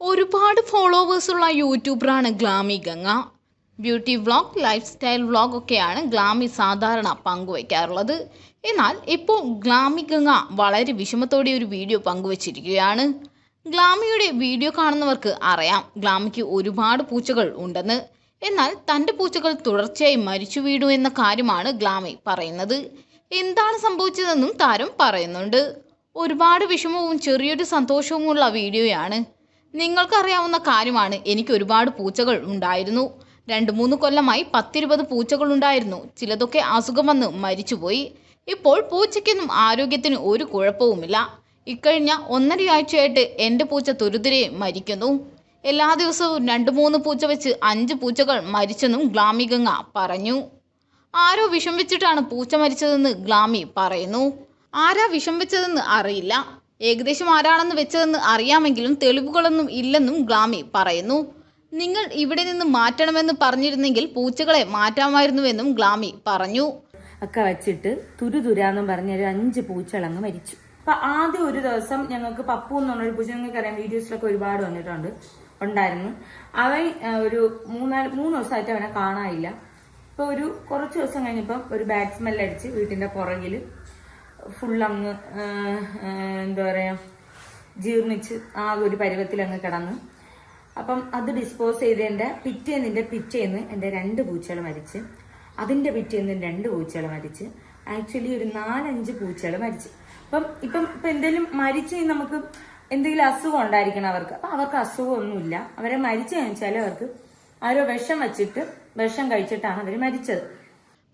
ഒരുപാട് ഫോളോവേഴ്സുള്ള യൂട്യൂബറാണ് Glamy Ganga. Beauty vlog lifestyle vlog ഒക്കെയാണ് ഗ്ലാമി സാധാരണ പങ്കുവയ്ക്കാറുള്ളത് എന്നാൽ ഇപ്പോൾ ഗ്ലാമി ഗംഗ വളരെ വിഷമത്തോടെ ഒരു വീഡിയോ പങ്കുവച്ചിരിക്കുകയാണ്. ഗ്ലാമിയുടെ വീഡിയോ കാണുന്നവർക്ക് അറിയാം ഗ്ലാമിക്ക് ഒരുപാട് പൂച്ചകൾ ഉണ്ടെന്ന്. എന്നാൽ തന്റെ പൂച്ചകൾ തുടർച്ചയായി മരിച്ചു വീണു എന്ന കാര്യമാണ് ഗ്ലാമി പറയുന്നത്. എന്താണ് സംഭവിച്ചതെന്നും താരം പറയുന്നുണ്ട്. ഒരുപാട് വിഷമവും ചെറിയൊരു സന്തോഷവുമുള്ള വീഡിയോയാണ്. നിങ്ങൾക്കറിയാവുന്ന കാര്യമാണ്. എനിക്ക് ഒരുപാട് പൂച്ചകൾ ഉണ്ടായിരുന്നു. രണ്ട് മൂന്ന് കൊല്ലമായി പത്തിരുപത് പൂച്ചകൾ ഉണ്ടായിരുന്നു. ചിലതൊക്കെ അസുഖം വന്ന് മരിച്ചുപോയി. ഇപ്പോൾ പൂച്ചയ്ക്കൊന്നും ആരോഗ്യത്തിന് ഒരു കുഴപ്പവുമില്ല. ഇക്കഴിഞ്ഞ ഒന്നരയാഴ്ചയായിട്ട് എന്റെ പൂച്ച തുരുതിരെ മരിക്കുന്നു. എല്ലാ ദിവസവും രണ്ട് മൂന്ന് പൂച്ച വെച്ച് അഞ്ച് പൂച്ചകൾ മരിച്ചെന്നും ഗ്ലാമി ഗംഗ പറഞ്ഞു. ആരോ വിഷം വെച്ചിട്ടാണ് പൂച്ച മരിച്ചതെന്ന് ഗ്ലാമി പറയുന്നു. ആരാ വിഷം വെച്ചതെന്ന് അറിയില്ല. ഏകദേശം ആരാണെന്ന് വെച്ചതെന്ന് അറിയാമെങ്കിലും തെളിവുകളൊന്നും ഇല്ലെന്നും ഗ്ലാമി പറയുന്നു. നിങ്ങൾ ഇവിടെ നിന്ന് മാറ്റണമെന്ന് പറഞ്ഞിരുന്നെങ്കിൽ പൂച്ചകളെ മാറ്റാമായിരുന്നുവെന്നും ഗ്ലാമി പറഞ്ഞു. ഒക്കെ വെച്ചിട്ട് തുരുതുരാന്നും പറഞ്ഞ ഒരു അഞ്ച് പൂച്ചകളങ്ങ് മരിച്ചു. അപ്പൊ ആദ്യം ഒരു ദിവസം ഞങ്ങൾക്ക് പപ്പു എന്ന് പറഞ്ഞൊരു പൂച്ച നിങ്ങൾക്ക് അറിയാം വീഡിയോസിലൊക്കെ ഒരുപാട് വന്നിട്ടുണ്ട് ഉണ്ടായിരുന്നു. അവൻ ഒരു മൂന്നാൽ മൂന്ന് ദിവസമായിട്ട് അവനെ കാണാനില്ല. ഇപ്പൊ ഒരു കുറച്ച് ദിവസം കഴിഞ്ഞപ്പം ഒരു ബാറ്റ്സ്മെല്ലടിച്ച് വീട്ടിന്റെ പുറകിൽ ആ, എന്താ പറയുക ജീർണിച്ച് ആ ഒരു പരുവത്തിൽ അങ്ങ് കിടന്നു. അപ്പം അത് ഡിസ്പോസ് ചെയ്തതിന്റെ പിറ്റേന്നിന്റെ പിറ്റേന്ന് എന്റെ രണ്ട് പൂച്ചകൾ മരിച്ച്. അതിന്റെ പിറ്റേന്ന് രണ്ട് പൂച്ചകൾ മരിച്ച്. ആക്ച്വലി ഒരു നാലഞ്ച് പൂച്ചകൾ മരിച്ച്. അപ്പം ഇപ്പം ഇപ്പം എന്തെങ്കിലും മരിച്ചു നമുക്ക് എന്തെങ്കിലും അസുഖം ഉണ്ടായിരിക്കണം അവർക്ക്. അപ്പം അവർക്ക് അസുഖമൊന്നുമില്ല. അവരെ മരിച്ചു കഴിഞ്ഞാൽ അവർക്ക് ആരോ വിഷം വെച്ചിട്ട് വിഷം കഴിച്ചിട്ടാണ് അവർ മരിച്ചത്.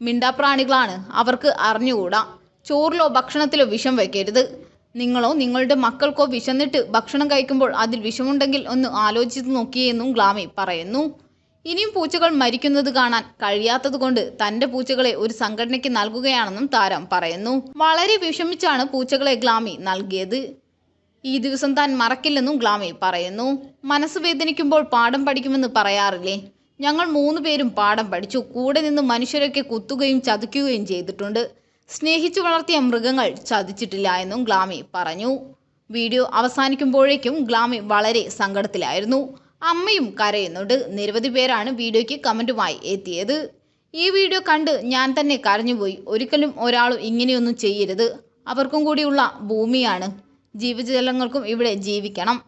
മിണ്ടാപ്രാണികളാണ്. അവർക്ക് അറിഞ്ഞുകൂടാ. ചോറിലോ ഭക്ഷണത്തിലോ വിഷം വയ്ക്കരുത്. നിങ്ങളോ നിങ്ങളുടെ മക്കൾക്കോ വിശന്നിട്ട് ഭക്ഷണം കഴിക്കുമ്പോൾ അതിൽ വിഷമുണ്ടെങ്കിൽ ഒന്ന് ആലോചിച്ച് നോക്കിയെന്നും ഗ്ലാമി പറയുന്നു. ഇനിയും പൂച്ചകൾ മരിക്കുന്നത് കാണാൻ കഴിയാത്തതുകൊണ്ട് തന്റെ പൂച്ചകളെ ഒരു സംഘടനയ്ക്ക് നൽകുകയാണെന്നും താരം പറയുന്നു. വളരെ വിഷമിച്ചാണ് പൂച്ചകളെ ഗ്ലാമി നൽകിയത്. ഈ ദിവസം താൻ മറക്കില്ലെന്നും ഗ്ലാമി പറയുന്നു. മനസ്സ് വേദനിക്കുമ്പോൾ പാഠം പഠിക്കുമെന്ന് പറയാറില്ലേ? ഞങ്ങൾ മൂന്ന് പേരും പാഠം പഠിച്ചു. കൂടെ നിന്ന് മനുഷ്യരൊക്കെ കുത്തുകയും ചതിക്കുകയും ചെയ്തിട്ടുണ്ട്. സ്നേഹിച്ചു വളർത്തിയ മൃഗങ്ങൾ ചതിച്ചിട്ടില്ല എന്നും ഗ്ലാമി പറഞ്ഞു. വീഡിയോ അവസാനിക്കുമ്പോഴേക്കും ഗ്ലാമി വളരെ സങ്കടത്തിലായിരുന്നു. അമ്മയും കരയുന്നുണ്ട്. നിരവധി പേരാണ് വീഡിയോയ്ക്ക് കമന്റുമായി എത്തിയത്. ഈ വീഡിയോ കണ്ട് ഞാൻ തന്നെ കരഞ്ഞുപോയി. ഒരിക്കലും ഒരാളും ഇങ്ങനെയൊന്നും ചെയ്യരുത്. അവർക്കും കൂടിയുള്ള ഭൂമിയാണ്. ജീവജലങ്ങൾക്കും ഇവിടെ ജീവിക്കണം.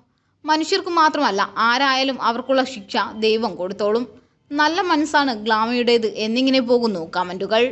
മനുഷ്യർക്ക് മാത്രമല്ല ആരായാലും അവർക്കുള്ള ശിക്ഷ ദൈവം കൊടുത്തോളും. നല്ല മനസ്സാണ് ഗ്ലാമയുടേത്. എന്നിങ്ങനെ പോകുന്നു കമന്റുകൾ